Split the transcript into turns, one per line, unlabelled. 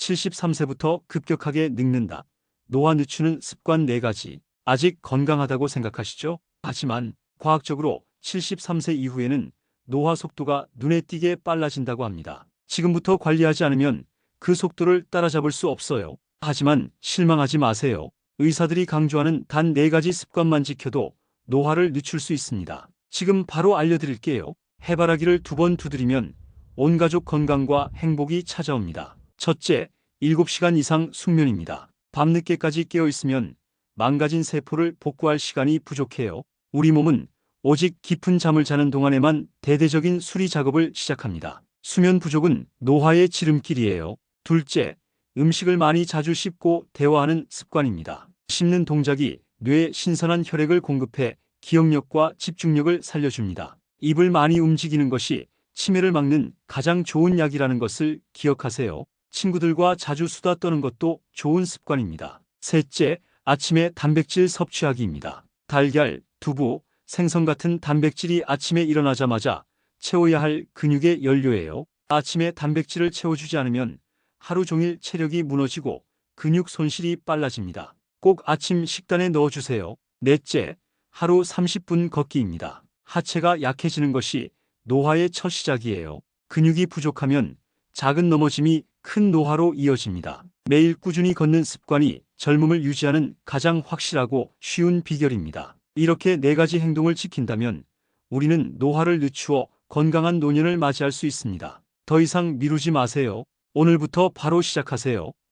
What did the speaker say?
73세부터 급격하게 늙는다. 노화 늦추는 습관 4가지. 아직 건강하다고 생각하시죠? 하지만 과학적으로 73세 이후에는 노화 속도가 눈에 띄게 빨라진다고 합니다. 지금부터 관리하지 않으면 그 속도를 따라잡을 수 없어요. 하지만 실망하지 마세요. 의사들이 강조하는 단 4가지 습관만 지켜도 노화를 늦출 수 있습니다. 지금 바로 알려드릴게요. 해바라기를 두 번 두드리면 온 가족 건강과 행복이 찾아옵니다. 첫째, 7시간 이상 숙면입니다. 밤늦게까지 깨어 있으면 망가진 세포를 복구할 시간이 부족해요. 우리 몸은 오직 깊은 잠을 자는 동안에만 대대적인 수리 작업을 시작합니다. 수면 부족은 노화의 지름길이에요. 둘째, 음식을 많이 자주 씹고 대화하는 습관입니다. 씹는 동작이 뇌에 신선한 혈액을 공급해 기억력과 집중력을 살려줍니다. 입을 많이 움직이는 것이 치매를 막는 가장 좋은 약이라는 것을 기억하세요. 친구들과 자주 수다 떠는 것도 좋은 습관입니다. 셋째, 아침에 단백질 섭취하기입니다. 달걀, 두부, 생선 같은 단백질이 아침에 일어나자마자 채워야 할 근육의 연료예요. 아침에 단백질을 채워주지 않으면 하루 종일 체력이 무너지고 근육 손실이 빨라집니다. 꼭 아침 식단에 넣어주세요. 넷째, 하루 30분 걷기입니다. 하체가 약해지는 것이 노화의 첫 시작이에요. 근육이 부족하면 작은 넘어짐이 큰 노화로 이어집니다. 매일 꾸준히 걷는 습관이 젊음을 유지하는 가장 확실하고 쉬운 비결입니다. 이렇게 네 가지 행동을 지킨다면 우리는 노화를 늦추어 건강한 노년을 맞이할 수 있습니다. 더 이상 미루지 마세요. 오늘부터 바로 시작하세요.